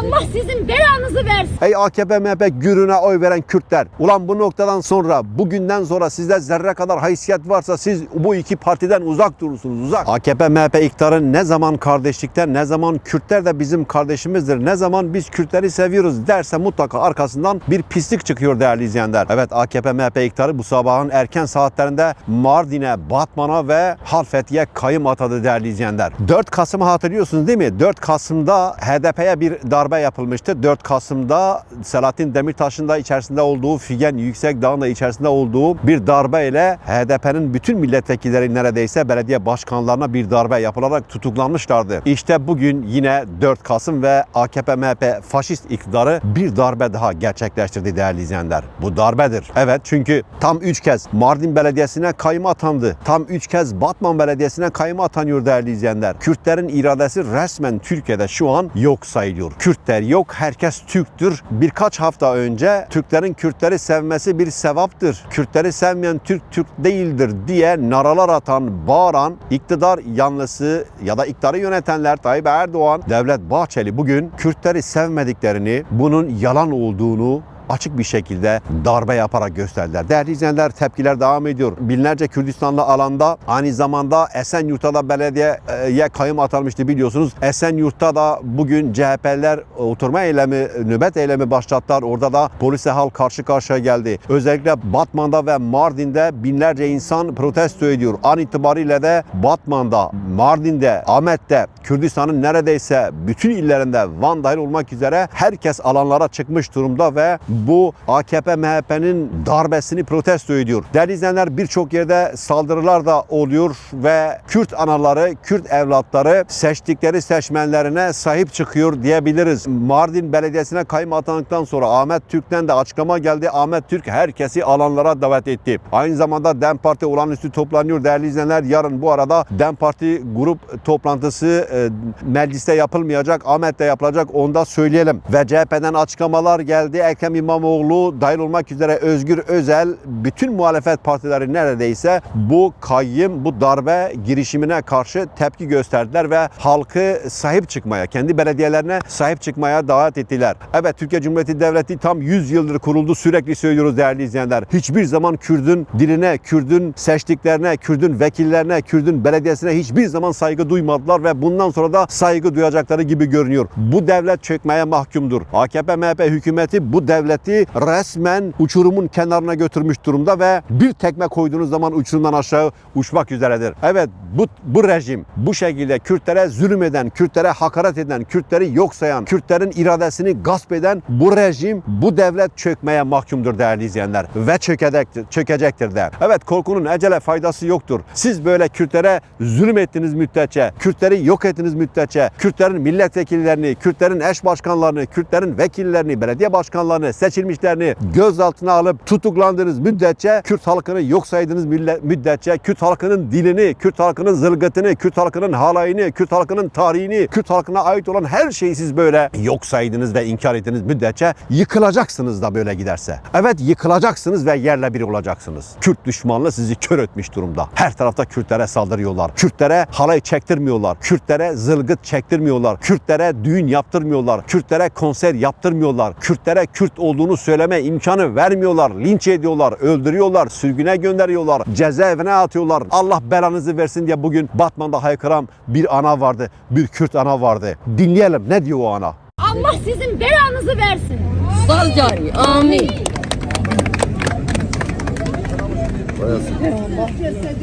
Allah sizin belanızı versin. Ey AKP, MHP gürüne oy veren Kürtler. Ulan bu noktadan sonra, bugünden sonra sizde zerre kadar haysiyet varsa siz bu iki partiden uzak durursunuz, uzak. AKP, MHP iktidarı ne zaman kardeşlikten, ne zaman Kürtler de bizim kardeşimizdir, ne zaman biz Kürtleri seviyoruz derse mutlaka arkasından bir pislik çıkıyor değerli izleyenler. Evet AKP, MHP iktidarı bu sabahın erken saatlerinde Mardin'e, Batman'a ve Halfeti'ye kayım atadı değerli izleyenler. 4 Kasım'ı hatırlıyorsunuz değil mi? 4 Kasım'da HDP'ye bir darbe yapılmıştı. 4 Kasım'da Selahattin Demirtaş'ın da içerisinde olduğu, Figen Yüksekdağ'ın da içerisinde olduğu bir darbe ile HDP'nin bütün milletvekilleri neredeyse belediye başkanlarına bir darbe yapılarak tutuklanmışlardı. İşte bugün yine 4 Kasım ve AKP MHP faşist iktidarı bir darbe daha gerçekleştirdi değerli izleyenler. Bu darbedir. Evet çünkü tam 3 kez Mardin Belediyesi'ne kayma atandı. Tam 3 kez Batman Belediyesi'ne kayma atanıyor değerli izleyenler. Kürtlerin iradesi resmen Türkiye'de şu an yok sayılıyor. Kürtler yok, herkes Türktür. Birkaç hafta önce Türklerin Kürtleri sevmesi bir sevaptır. Kürtleri sevmeyen Türk Türk değildir diye naralar atan, bağıran iktidar yanlısı ya da iktidarı yönetenler Tayyip Erdoğan, Devlet Bahçeli bugün Kürtleri sevmediklerini, bunun yalan olduğunu açık bir şekilde darbe yaparak gösterdiler. Değerli izleyenler tepkiler devam ediyor. Binlerce Kürdistanlı alanda aynı zamanda Esenyurt'ta da belediyeye kayım atılmıştı biliyorsunuz. Esenyurt'ta da bugün CHP'ler oturma eylemi, nöbet eylemi başlattılar. Orada da polise halk karşı karşıya geldi. Özellikle Batman'da ve Mardin'de binlerce insan protesto ediyor. An itibariyle de Batman'da, Mardin'de, Ahmet'te, Kürdistan'ın neredeyse bütün illerinde Van dahil olmak üzere herkes alanlara çıkmış durumda ve bu AKP MHP'nin darbesini protesto ediyor. Değerli izleyenler birçok yerde saldırılar da oluyor ve Kürt anaları, Kürt evlatları seçtikleri seçmenlerine sahip çıkıyor diyebiliriz. Mardin Belediyesi'ne kayım atandıktan sonra Ahmet Türk'ten de açıklama geldi. Ahmet Türk herkesi alanlara davet etti. Aynı zamanda DEM Parti olağanüstü toplanıyor değerli izleyenler. Yarın bu arada DEM Parti grup toplantısı e, mecliste yapılmayacak. Ahmet'te yapılacak. Onu da söyleyelim. Ve CHP'den açıklamalar geldi. Ekrem İmamoğlu dahil olmak üzere Özgür Özel bütün muhalefet partileri neredeyse bu kayyım, bu darbe girişimine karşı tepki gösterdiler ve halkı sahip çıkmaya, kendi belediyelerine sahip çıkmaya davet ettiler. Evet Türkiye Cumhuriyeti Devleti tam 100 yıldır kuruldu. Sürekli söylüyoruz değerli izleyenler. Hiçbir zaman Kürdün diline, Kürdün seçtiklerine, Kürdün vekillerine, Kürdün belediyesine hiçbir zaman saygı duymadılar ve bundan sonra da saygı duyacakları gibi görünüyor. Bu devlet çökmeye mahkumdur. AKP MHP hükümeti bu devleti resmen uçurumun kenarına götürmüş durumda ve bir tekme koyduğunuz zaman uçurumdan aşağı uçmak üzeredir. Evet bu, bu rejim bu şekilde Kürtlere zulüm eden, Kürtlere hakaret eden, Kürtleri yok sayan, Kürtlerin iradesini gasp eden bu rejim, bu devlet çökmeye mahkumdur değerli izleyenler. Ve çökecektir, çökecektir de. Evet korkunun ecele faydası yoktur. Siz böyle Kürtlere zulüm ettiniz müddetçe, Kürtleri yok ettiniz müddetçe, Kürtlerin milletvekillerini, Kürtlerin eş başkanlarını, Kürtlerin vekillerini, belediye başkanlarını, seçilmişlerini gözaltına alıp tutuklandığınız müddetçe, Kürt halkını yok saydığınız müddetçe, Kürt halkının dilini, Kürt halkının zılgıtını, Kürt halkının halayını, Kürt halkının tarihini, Kürt halkına ait olan her şeyi siz böyle yok saydınız ve inkar ettiniz müddetçe yıkılacaksınız da böyle giderse. Evet yıkılacaksınız ve yerle bir olacaksınız. Kürt düşmanlığı sizi kör etmiş durumda. Her tarafta Kürtlere saldırıyorlar. Kürtlere halay çektirmiyorlar. Kürtlere zılgıt çektirmiyorlar. Kürtlere düğün yaptırmıyorlar. Kürtlere konser yaptırmıyorlar. Kürtlere Kürt olduğunu söyleme imkanı vermiyorlar. Linç ediyorlar, öldürüyorlar, sürgüne gönderiyorlar, cezaevine atıyorlar. Allah belanızı versin diye bugün Batman'da haykıran bir ana vardı. Bir Kürt ana vardı. Dinleyelim ne diyor o ana? Allah sizin belanızı versin. Sal cari. Amin.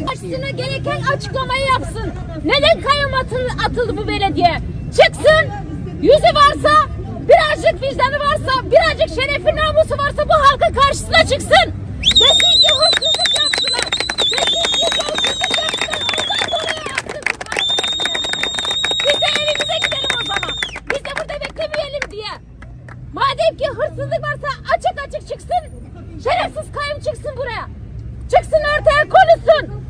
Başına gereken açıklamayı yapsın. Neden kayyum atıldı, bu belediye? Çıksın. Yüzü varsa, birazcık şerefi namusu varsa bu halkın karşısına çıksın. Desin ki hırsızlık yaptılar. Desin ki yolsuzluk yaptılar. Ondan dolayı Biz de evimize gidelim o zaman. Biz de burada beklemeyelim diye. Madem ki hırsızlık varsa açık açık çıksın. Şerefsiz kayyum çıksın buraya. Çıksın ortaya konuşsun.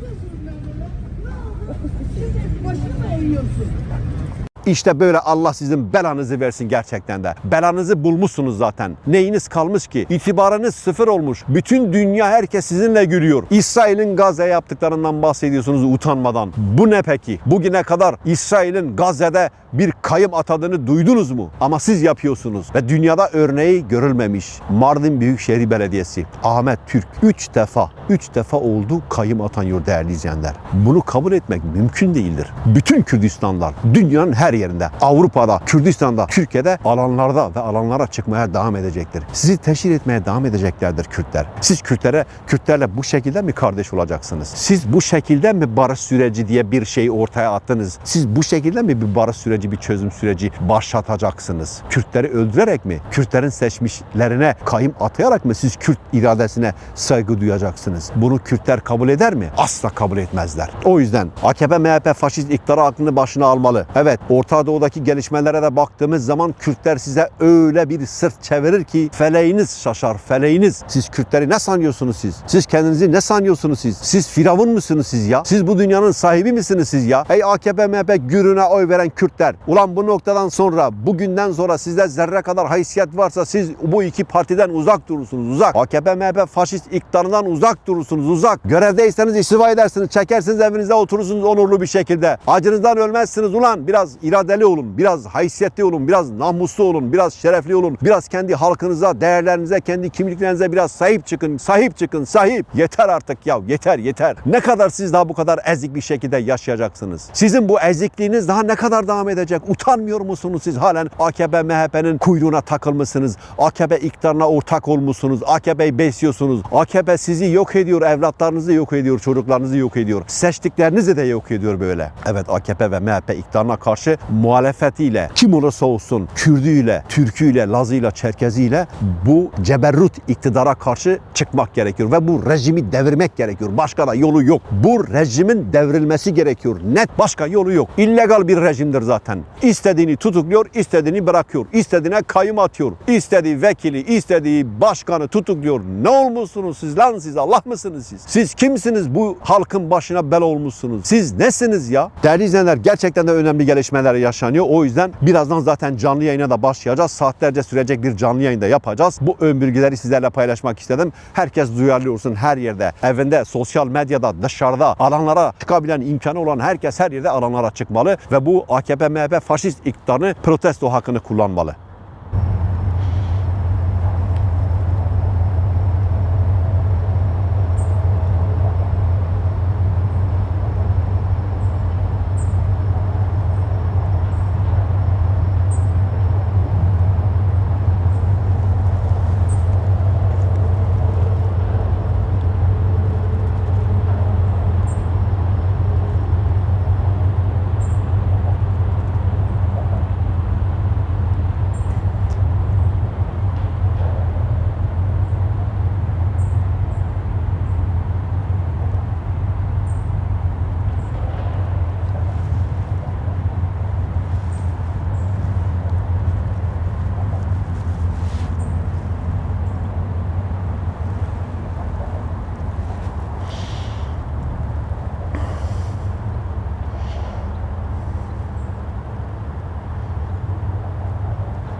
İşte böyle Allah sizin belanızı versin gerçekten de. Belanızı bulmuşsunuz zaten. Neyiniz kalmış ki? İtibarınız sıfır olmuş. Bütün dünya herkes sizinle gülüyor. İsrail'in Gazze'ye yaptıklarından bahsediyorsunuz utanmadan. Bu ne peki? Bugüne kadar İsrail'in Gazze'de bir kayım atadığını duydunuz mu? Ama siz yapıyorsunuz ve dünyada örneği görülmemiş. Mardin Büyükşehir Belediyesi Ahmet Türk 3 defa 3 defa oldu kayım atanıyor değerli izleyenler. Bunu kabul etmek mümkün değildir. Bütün Kürdistanlar dünyanın her yerinde Avrupa'da, Kürdistan'da, Türkiye'de alanlarda ve alanlara çıkmaya devam edecektir. Sizi teşhir etmeye devam edeceklerdir Kürtler. Siz Kürtlere Kürtlerle bu şekilde mi kardeş olacaksınız? Siz bu şekilde mi barış süreci diye bir şey ortaya attınız? Siz bu şekilde mi bir barış süreci, bir çözüm süreci başlatacaksınız? Kürtleri öldürerek mi? Kürtlerin seçmişlerine kayım atayarak mı siz Kürt iradesine saygı duyacaksınız? Bunu Kürtler kabul eder mi? Asla kabul etmezler. O yüzden AKP, MHP faşist iktidarı aklını başına almalı. Evet, Orta Doğu'daki gelişmelere de baktığımız zaman Kürtler size öyle bir sırt çevirir ki feleğiniz şaşar, feleğiniz. Siz Kürtleri ne sanıyorsunuz siz? Siz kendinizi ne sanıyorsunuz siz? Siz Firavun musunuz siz ya? Siz bu dünyanın sahibi misiniz siz ya? Ey AKP, MHP gürüne oy veren Kürtler. Ulan bu noktadan sonra, bugünden sonra sizde zerre kadar haysiyet varsa siz bu iki partiden uzak durursunuz, uzak. AKP, MHP faşist iktidarından uzak durursunuz, uzak. Görevdeyseniz istifa edersiniz, çekersiniz evinizde oturursunuz onurlu bir şekilde. Acınızdan ölmezsiniz ulan. Biraz iradeli olun, biraz haysiyetli olun, biraz namuslu olun, biraz şerefli olun. Biraz kendi halkınıza, değerlerinize, kendi kimliklerinize biraz sahip çıkın. Sahip çıkın, sahip. Yeter artık ya, yeter, yeter. Ne kadar siz daha bu kadar ezik bir şekilde yaşayacaksınız? Sizin bu ezikliğiniz daha ne kadar devam edecek? Utanmıyor musunuz siz halen AKP, MHP'nin kuyruğuna takılmışsınız? AKP iktidarına ortak olmuşsunuz. AKP'yi besliyorsunuz. AKP sizi yok ediyor, evlatlarınızı yok ediyor, çocuklarınızı yok ediyor. Seçtiklerinizi de yok ediyor böyle. Evet AKP ve MHP iktidarına karşı muhalefetiyle kim olursa olsun Kürdüyle, Türküyle, Lazıyla, Çerkeziyle bu ceberrut iktidara karşı çıkmak gerekiyor ve bu rejimi devirmek gerekiyor. Başka da yolu yok. Bu rejimin devrilmesi gerekiyor. Net başka yolu yok. İllegal bir rejimdir zaten. İstediğini tutukluyor, istediğini bırakıyor. İstediğine kayım atıyor. İstediği vekili, istediği başkanı tutukluyor. Ne olmuşsunuz siz lan siz? Allah mısınız siz? Siz kimsiniz bu halkın başına bela olmuşsunuz? Siz nesiniz ya? Değerli izleyenler gerçekten de önemli gelişmeler yaşanıyor. O yüzden birazdan zaten canlı yayına da başlayacağız. Saatlerce sürecek bir canlı yayında yapacağız. Bu ön bilgileri sizlerle paylaşmak istedim. Herkes duyarlı olsun her yerde. Evinde, sosyal medyada, dışarıda alanlara çıkabilen imkanı olan herkes her yerde alanlara çıkmalı ve bu AKP, MHP faşist iktidarını protesto hakkını kullanmalı.